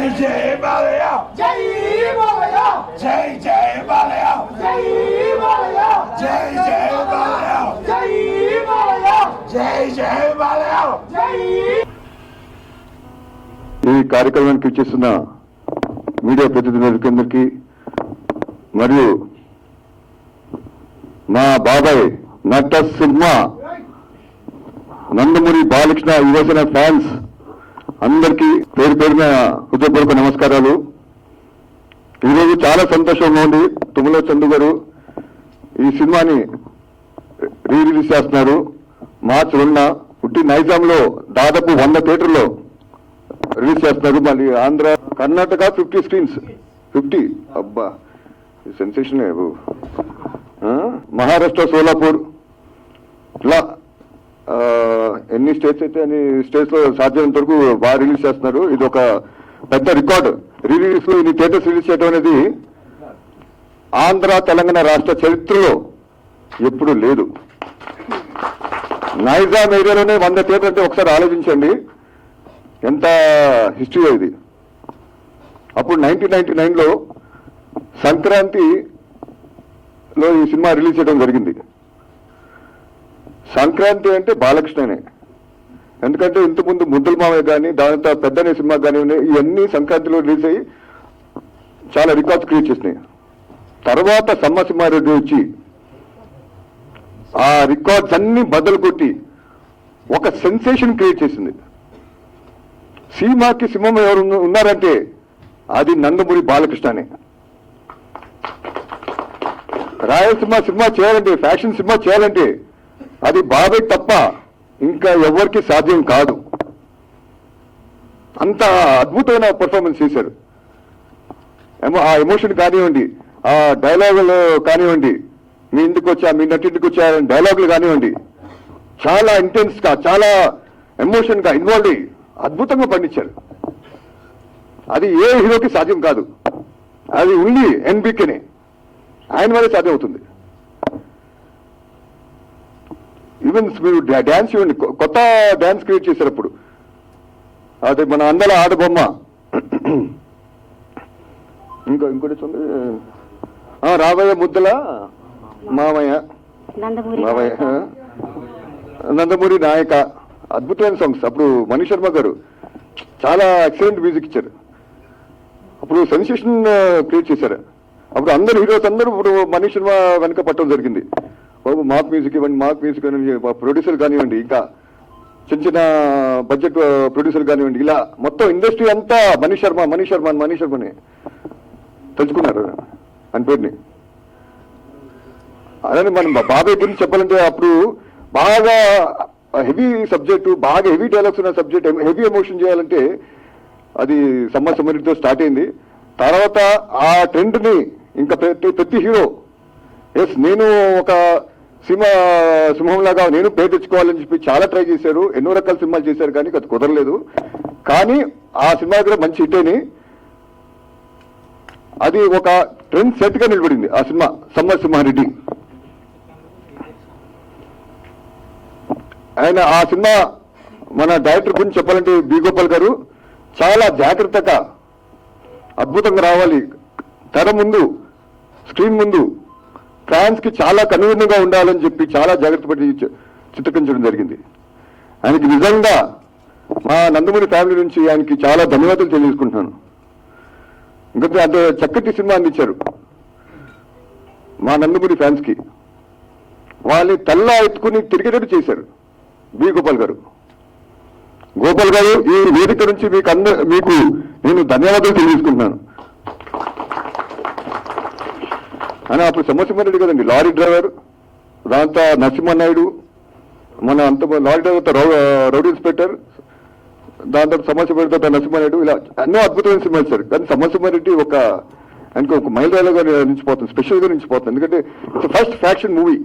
జై జై బాలయ్య జై బాలయ్య జై జై బాలయ్య జై బాలయ్య జై జై బాలయ్య జై బాలయ్య జై జై బాలయ్య జై ఈ కార్యక్రమానికి ఇచ్చేస్తున్న మీడియా ప్రతినిధులందరికీ మరియు నా బాబాయ్ నట సినిమా నందమూరి బాలకృష్ణ యువసేన ఫ్యాన్స్ అందరికీ పేరు పేరున హృదయపూర్వక నమస్కారాలు. ఈరోజు చాలా సంతోషంగా ఉంది తుమ్మల చందు గారు ఈ సినిమాని రీ రిలీజ్ చేస్తున్నారు. మార్చి రెండున పుట్టి నైజాంలో దాదాపు వంద థియేటర్లో రిలీజ్ చేస్తున్నారు. మళ్ళీ Andhra Karnataka fifty screens fifty అబ్బా సెన్సేషన్ మహారాష్ట్ర సోలాపూర్. ఇలా ఎన్ని స్టేట్స్ అయితే అన్ని స్టేట్స్లో సాధ్యమైనంత వరకు బాగా రిలీజ్ చేస్తున్నారు. ఇది ఒక పెద్ద రికార్డ్ రిలీజ్లో ఇన్ని థియేటర్స్ రిలీజ్ చేయడం అనేది ఆంధ్ర తెలంగాణ రాష్ట్ర చరిత్రలో ఎప్పుడూ లేదు. నైజాం ఏరియాలోనే వంద థియేటర్ అంటే ఒకసారి ఆలోచించండి. ఎంత హిస్టరీ ఇది. అప్పుడు నైన్టీన్ నైన్టీ నైన్లో సంక్రాంతిలో ఈ సినిమా రిలీజ్ చేయడం జరిగింది. సంక్రాంతి అంటే బాలకృష్ణనే. ఎందుకంటే ఇంతకుముందు ముద్దుల మామయ్య కానీ దానితో పెద్దనే సినిమా కానీ ఉన్నాయి. ఇవన్నీ సంక్రాంతిలో రిలీజ్ అయ్యి చాలా రికార్డ్స్ క్రియేట్ చేసినాయి. తర్వాత సమ్మసింహారెడ్డి వచ్చి ఆ రికార్డ్స్ అన్ని బద్దలు కొట్టి ఒక సెన్సేషన్ క్రియేట్ చేసింది. సీమాకి సింహం ఎవరు ఉన్నారంటే అది నందమూరి బాలకృష్ణనే. రాయలసీమ సినిమా చేయాలంటే ఫ్యాషన్ సినిమా చేయాలంటే అది బాబాయ్ తప్ప ఇంకా ఎవరికి సాధ్యం కాదు. అంత అద్భుతమైన పర్ఫార్మెన్స్ చేశారు. ఆ ఎమోషన్ కానివ్వండి ఆ డైలాగులు కానివ్వండి మీ ఇంటికి వచ్చా మీ నటింటికి వచ్చా డైలాగులు కానివ్వండి చాలా ఇంటెన్స్గా చాలా ఎమోషన్గా ఇన్వాల్వ్ అయ్యి అద్భుతంగా పండించారు. అది ఏ హీరోకి సాధ్యం కాదు. అది ఉంది ఎన్బికేనే ఆయన వల్లే సాధ్యం అవుతుంది ఈవెన్ మీరు డా- డాన్స్ ఇవ్వండి. కొత్త డాన్స్ క్రియేట్ చేశారు అప్పుడు. అది మన అందల ఆడబొమ్మ ఇంకో ఇంకోటి రాబోయే ముద్దల మామయ్య. నందమూరి మామయ్య. నందమూరి నాయక. అద్భుతమైన సాంగ్స్ అప్పుడు మణి శర్మ గారు చాలా ఎక్సలెంట్ మ్యూజిక్ ఇచ్చారు. అప్పుడు సెన్సేషన్ క్రియేట్ చేశారు. అప్పుడు అందరు హీరోస్ అందరూ ఇప్పుడు మణి శర్మ వెనక పట్టడం జరిగింది. బాబు మాక్ మ్యూజిక్ ఇవ్వండి మాక్ మ్యూజిక్ అని ప్రొడ్యూసర్ కానివ్వండి ఇంకా చిన్న చిన్న బడ్జెట్ ప్రొడ్యూసర్ uh, కానివ్వండి ఇలా మొత్తం ఇండస్ట్రీ అంతా మనీష్ శర్మ మనీష్ శర్మ మనీష్ శర్మని తలుచుకున్నారు అని పేరుని. అలానే మనం బాబాయ్ గురించి చెప్పాలంటే అప్పుడు బాగా హెవీ సబ్జెక్టు బాగా హెవీ డైలాగ్స్ ఉన్న సబ్జెక్ట్ హెవీ ఎమోషన్ చేయాలంటే అది సమ్మ సమరితో స్టార్ట్ అయింది. తర్వాత ఆ ట్రెండ్ని ఇంకా ప్రతి ప్రతి హీరో ఎస్ నేను ఒక సింహ సింహంలాగా నేను పేరు తెచ్చుకోవాలని చెప్పి చాలా ట్రై చేశారు. ఎన్నో రకాల సినిమాలు చేశారు కానీ అది కుదరలేదు. కానీ ఆ సినిమా దగ్గర మంచి హిట్ అది ఒక ట్రెండ్ సెట్గా నిలబడింది ఆ సినిమా సమ్మర్ సింహారెడ్డి. ఆయన ఆ సినిమా మన డైరెక్టర్ గురించి చెప్పాలంటే బి గోపాల్ గారు చాలా జాగ్రత్తగా అద్భుతంగా రావాలి. తెర ముందు స్క్రీన్ ముందు ఫ్యాన్స్కి చాలా కనువిన్నంగా ఉండాలని చెప్పి చాలా జాగ్రత్త పడి చి- చిత్రీకరించడం జరిగింది. ఆయనకి నిజంగా మా నందమూరి ఫ్యామిలీ నుంచి ఆయనకి చాలా ధన్యవాదాలు తెలియజేసుకుంటున్నాను. ఇంకా అంత చక్కటి సినిమా అందించారు మా నందమూరి ఫ్యాన్స్కి వాళ్ళని తల్లా ఎత్తుకుని తిరిగేటట్టు చేశారు బి. గోపాల్ గారు. గోపాల్ గారు ఈ వేదిక నుంచి మీకు అందరు మీకు నేను ధన్యవాదాలు తెలియజేసుకుంటున్నాను. కానీ అప్పుడు సమస్యమరెడ్డి కదండి లారీ డ్రైవర్ దాంతో నరసింహనాయుడు మన అంత లారీ డ్రైవర్ రౌ రౌడీ ఇన్స్పెక్టర్ దాంతో సమస్యమరెడ్డితో నరసింహారెడ్డి ఇలా ఎన్నో అద్భుతమైన సినిమాలు సార్ కానీ సమస్యమరెడ్డి ఒక ఆయనకు ఒక మహిళగా నిలిచిపోతుంది స్పెషల్గా నిలిచిపోతుంది. ఎందుకంటే ఇట్స్ ఫస్ట్ ఫ్యాక్షన్ మూవీ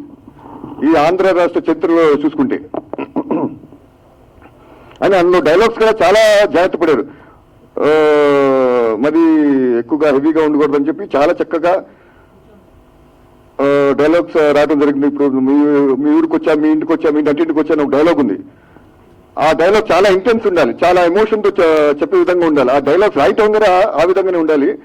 ఈ ఆంధ్ర రాష్ట్ర చరిత్రలో చూసుకుంటే. అని అందులో డైలాగ్స్ కూడా చాలా జాగ్రత్త పడారు. మరి ఎక్కువగా హెవీగా ఉండకూడదని చెప్పి చాలా చక్కగా డైలాగ్స్ రాయడం జరిగింది. ఇప్పుడు మీ మీ ఊరికి వచ్చా మీ ఇంటికి వచ్చా మీ ఇంటింటికి వచ్చా ఒక డైలాగ్ ఉంది. ఆ డైలాగ్ చాలా ఇంటెన్స్ ఉండాలి. చాలా ఎమోషన్తో చెప్పే విధంగా ఉండాలి. ఆ డైలాగ్స్ రైట్ అవగానే ఆ విధంగానే ఉండాలి.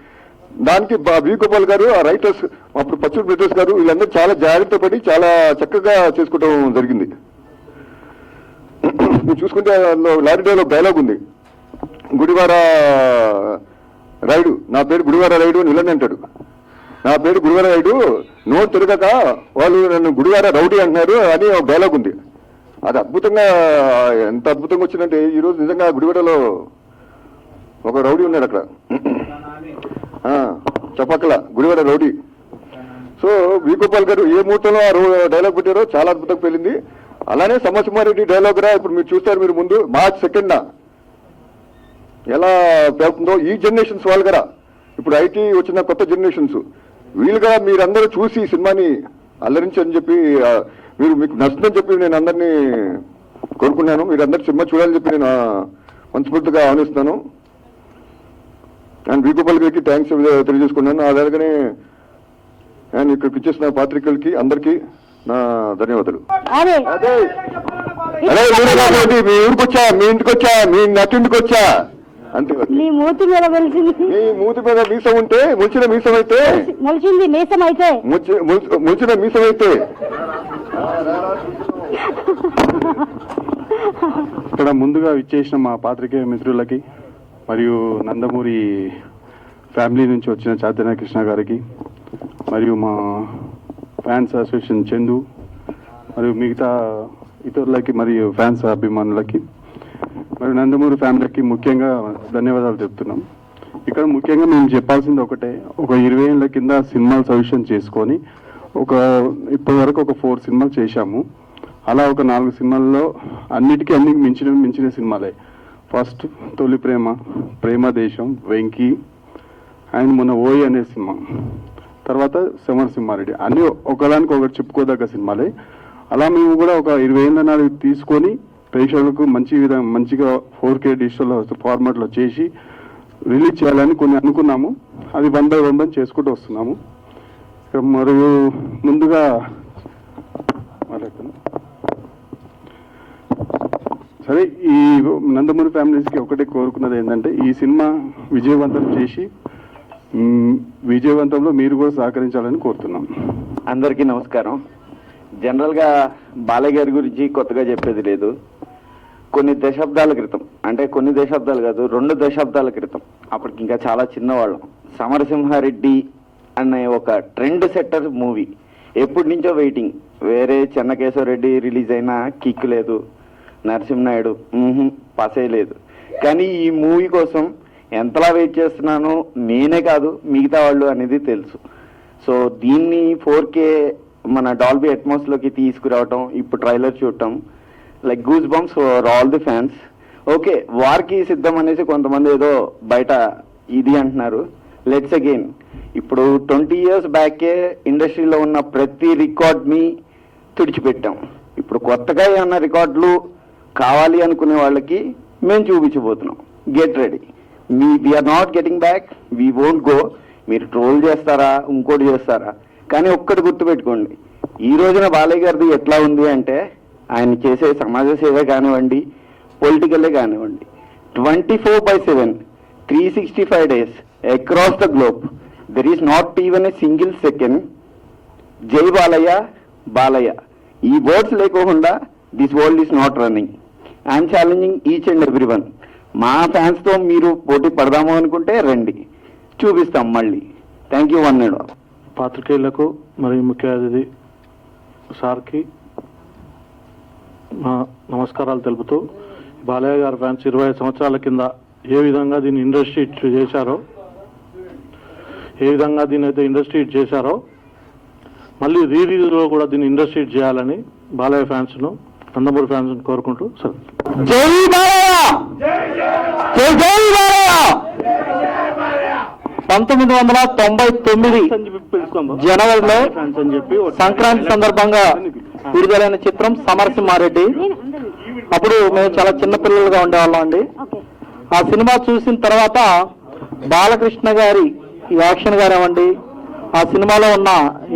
దానికి బా- వి గోపాల్ గారు ఆ రైటర్స్ అప్పుడు పచ్చూరు బ్రదర్స్ గారు వీళ్ళందరూ చాలా జాగ్రత్త పడి చాలా చక్కగా చేసుకోవడం జరిగింది. మీరు చూసుకుంటే లారీ డైలాగ్ డైలాగ్ ఉంది. గుడివార రైడు నా పేరు గుడివార రైడు అని విలన్ అంటాడు. నా పేరు గురువరాయుడు. నోరు తిరగక వాళ్ళు నన్ను గుడివార రౌడీ అంటున్నారు అని ఒక డైలాగ్ ఉంది. అది అద్భుతంగా ఎంత అద్భుతంగా వచ్చిందంటే ఈరోజు నిజంగా గుడివాడలో ఒక రౌడీ ఉన్నాడు అక్కడ. చెప్పక్కల Gudivada rowdy. So V. Gopal గారు ఏ ముహూర్తంలో ఆ డైలాగ్ పెట్టారో చాలా అద్భుతంగా పెళ్ళింది అలానే సమసుమారెడ్డి డైలాగ్ రా ఇప్పుడు మీరు చూస్తారు మీరు ముందు మార్చ్ సెకండ్ ఎలా పేరుతుందో ఈ జనరేషన్స్ వాళ్ళు కదా. ఇప్పుడు ఐటీ వచ్చిన కొత్త జనరేషన్స్. వీలుగా మీరందరూ చూసి ఈ సినిమాని అల్లరించని చెప్పి మీరు మీకు నచ్చుతుందని చెప్పి నేను అందరినీ కోరుకున్నాను. మీరు అందరు సినిమా చూడాలని చెప్పి నేను మనస్ఫూర్తిగా ఆహ్వానిస్తున్నాను. అండ్ వీగోపాల్ గారికి థ్యాంక్స్ తెలియజేసుకున్నాను. అలాగనే అండ్ ఇక్కడికి ఇచ్చేసిన పాత్రికలకి అందరికీ నా ధన్యవాదాలు. అదే. మీ ఊరికి వచ్చా మీ ఇంటికి వచ్చా మీ నట్టింటికి వచ్చా అంతే. నీ మూతి మీద వెలిసింది మీ మూతి మీద మీసం ఉంటే ముల్చిన మీసం అయితే? మొలిచింది మీసం అయితే. ముల్చిన మీసం అయితే? ఇక్కడ ముందుగా విచ్చేసిన మా పాత్రికేయ మిత్రులకి మరియు నందమూరి ఫ్యామిలీ నుంచి వచ్చిన చైతన్య కృష్ణ గారికి మరియు మా ఫ్యాన్స్ అసోసియేషన్ చందు మరియు మిగతా ఇతరులకి మరియు ఫ్యాన్స్ అభిమానులకి నందమూరి ఫ్యామిలీకి ముఖ్యంగా ధన్యవాదాలు చెప్తున్నాం. ఇక్కడ ముఖ్యంగా మేము చెప్పాల్సింది ఒకటే ఒక ఇరవై ఏళ్ళ కింద సినిమాలు సజెషన్ చేసుకొని ఒక ఇప్పటి వరకు ఒక ఫోర్ సినిమాలు చేశాము. అలా ఒక నాలుగు సినిమాల్లో అన్నిటికీ అన్ని మించిన మించిన సినిమాలే. ఫస్ట్ తొలి ప్రేమ ప్రేమ దేశం వెంకీ అండ్ మొన్న ఓయి అనే సినిమా. తర్వాత సమరసింహారెడ్డి అన్ని ఒకదానికి ఒకటి చెప్పుకోదగ్గ సినిమాలే. అలా మేము కూడా ఒక ఇరవై ఏళ్ళ నాలుగు తీసుకొని ప్రేక్షకులకు మంచి విధంగా మంచిగా ఫోర్ కే డిజిటల్ ఫార్మాట్లో చేసి రిలీజ్ చేయాలని కొన్ని అనుకున్నాము. అది వన్ బై వన్ బై చేసుకుంటూ వస్తున్నాము. మరియు ముందుగా సరే ఈ నందమూరి ఫ్యామిలీస్కి ఒకటే కోరుకున్నది ఏంటంటే ఈ సినిమా విజయవంతం చేసి విజయవంతంలో మీరు కూడా సహకరించాలని కోరుతున్నాం. అందరికీ నమస్కారం. జనరల్గా బాలయ్య గారి గురించి కొత్తగా చెప్పేది లేదు. కొన్ని దశాబ్దాల క్రితం అంటే కొన్ని దశాబ్దాలు కాదు రెండు దశాబ్దాల క్రితం. అప్పటికి ఇంకా చాలా చిన్నవాళ్ళం. సమరసింహారెడ్డి అనే ఒక ట్రెండ్ సెట్టర్ మూవీ ఎప్పటి నుంచో వెయిటింగ్ వేరే చెన్నకేశవరెడ్డి రిలీజ్ అయినా కిక్ లేదు. నరసింహనాయుడు పసే లేదు. కానీ ఈ మూవీ కోసం ఎంతలా వెయిట్ చేస్తున్నానో నేనే కాదు మిగతా వాళ్ళు అనేది తెలుసు. సో దీన్ని ఫోర్ కే మన డాల్బీ అట్మాస్లోకి తీసుకురావటం ఇప్పుడు ట్రైలర్ చూడటం like goosebumps for all the fans okay వార్కి సిద్ధం అనేసి కొంతమంది ఏదో బయట ఇది అంటున్నారు. లెట్స్ అగైన్ ఇప్పుడు ట్వంటీ ఇయర్స్ బ్యాకే ఇండస్ట్రీలో ఉన్న ప్రతి రికార్డ్ని తుడిచిపెట్టాం. ఇప్పుడు కొత్తగా ఏమన్నా రికార్డులు కావాలి అనుకునే వాళ్ళకి మేము చూపించబోతున్నాం. Get ready me we're not getting back we won't go మీరు ట్రోల్ చేస్తారా? ఇంకోటి చేస్తారా? కానీ ఒక్కటి గుర్తుపెట్టుకోండి. ఈ రోజున బాలయ్య గారిది ఎట్లా ఉంది అంటే ఆయన చేసే సమాజ సేవ కానివ్వండి పొలిటికలే కానివ్వండి. Twenty four by seven three sixty five days across the globe there is not even a single second జై బాలయ్య బాలయ్య ఈ వర్డ్స్ లేకోకుండా this world is not running I'm challenging each and every one మా ఫ్యాన్స్తో మీరు పోటీ పడదాము అనుకుంటే రండి. చూపిస్తాం మళ్ళీ. Thank you one and all పాత్రికేయులకు మరియు ముఖ్య అతిథి సార్కి నమస్కారాలు తెలుపుతూ బాలయ్య గారి ఫ్యాన్స్ ఇరవై సంవత్సరాల కింద ఏ విధంగా దీన్ని ఇండస్ట్రీ చేశారో ఏ విధంగా దీన్ని అయితే ఇండస్ట్రీ చేశారో మళ్ళీ రిలీజ్లో కూడా దీన్ని ఇండస్ట్రీ చేయాలని బాలయ్య ఫ్యాన్స్ను నందమూరి ఫ్యాన్స్ను కోరుకుంటూ సరే. పంతొమ్మిది వందల తొంభై తొమ్మిది జనవరిలో ఫ్యాన్స్ అని చెప్పి ఒక- సంక్రాంతి సందర్భంగా విడుదలైన చిత్రం సమరసింహారెడ్డి. అప్పుడు మేము చాలా చిన్న పిల్లలుగా ఉండేవాళ్ళం అండి. ఆ సినిమా చూసిన తర్వాత బాలకృష్ణ గారి యాక్షన్ కానివ్వండి ఆ సినిమాలో ఉన్న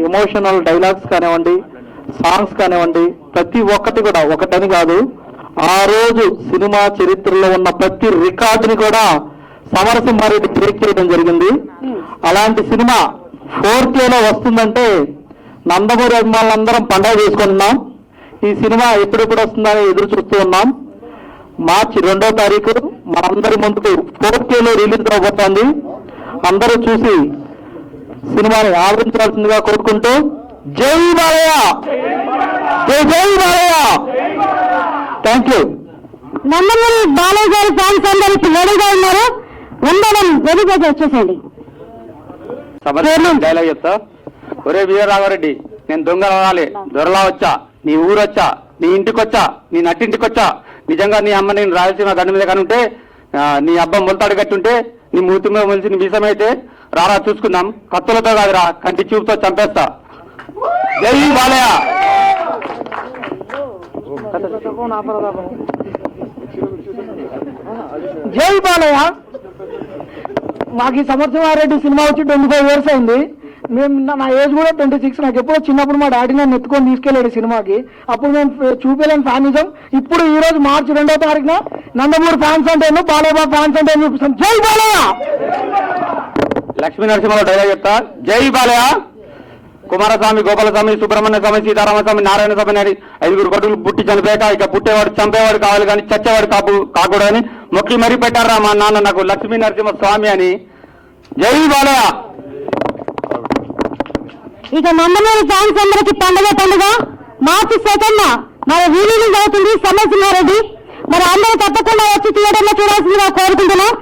ఎమోషనల్ డైలాగ్స్ కానివ్వండి సాంగ్స్ కానివ్వండి ప్రతి ఒక్కటి కూడా ఒకటని కాదు ఆ రోజు సినిమా చరిత్రలో ఉన్న ప్రతి రికార్డుని కూడా సమరసింహారెడ్డి బ్రేక్ చేయడం జరిగింది. అలాంటి సినిమా ఫోర్లో వస్తుందంటే నందమూరి అభిమానులందరం పండగ చేసుకుంటున్నాం. ఈ సినిమా ఎప్పుడెప్పుడు వస్తుందని ఎదురు చూస్తూ ఉన్నాం. మార్చి రెండో తారీఖు మనందరి ముందుకు ఫోర్లో రిలీజ్ అవబోతోంది అందరూ చూసి సినిమాని ఆదరించాల్సిందిగా కోరుకుంటూ జై బాలయ్య! జై జై బాలయ్య! థ్యాంక్ యూ నందమూరి బాలయ్య గారి ఫ్యాన్స్ అందరూ రెడీగా ఉన్నారు. ఉండడం రెడీగా వచ్చేసేయండి డైలాగ్ చెప్తా ఒరే వీరరాఘవరెడ్డి నేను దొంగ రావాలి. దొరలా వచ్చా నీ ఊరొచ్చా నీ ఇంటికొచ్చా నీ నట్టింటికొచ్చా? నిజంగా నీ అమ్మ నేను రాయలసీమ గడ్డ మీద కనుంటే నీ అబ్బ మొలతాడు కట్టుంటే నీ మూతి మీద మనిషి నీ అయితే రారా చూసుకుందాం. కత్తులతో కాదురా కంటి చూపుతో చంపేస్తా. జై బాలయ్య! జై బాలయ్య! మాకు ఈ రెడ్డి సినిమా వచ్చి ట్వంటీ ఫైవ్ ఇయర్స్ అయింది. మేము నా- ఏజ్ కూడా ట్వంటీ సిక్స్ నాకు ఎప్పుడో చిన్నప్పుడు మా డాడీ నన్ను ఎత్తుకొని తీసుకెళ్ళాడు సినిమాకి. అప్పుడు మేము ఫ- ఫ్యానిజం. ఇప్పుడు ఈ రోజు మార్చి రెండో తారీఖున నందమూరి ఫ్యాన్స్ అంటే బాలయ్య ఫ్యాన్స్ అంటే చూపిస్తాం జై బాలయ్య! లక్ష్మీ నరసింహరావు డైలాగ్ చెప్తా. జై బాలయ్య! కుమారస్వామి గోపాలస్వామి సుబ్రహ్మణ్య స్వామి సీతారామస్వామి నారాయణ స్వామి అని ఐదుగురు కొడుకులు పుట్టి చనిపోయాక ఇక పుట్టేవాడు చంపేవాడు కావాలి కానీ చచ్చేవాడు కాపు కాకూడదని మొక్కి మరీ పెట్టారా మా నాన్న నాకు లక్ష్మీ నరసింహ స్వామి అని. జై బాలయ్య! ఇక నందమూరి ఫ్యాన్స్ అందరికి పండుగ పండుగ. మార్చి సెకండ్ మరి రిలీజ్ అవుతుంది సమరసింహారెడ్డి మరి అందరూ తప్పకుండా వచ్చి థియేటర్లో చూడాల్సిందిగా కోరుకుంటున్నాం.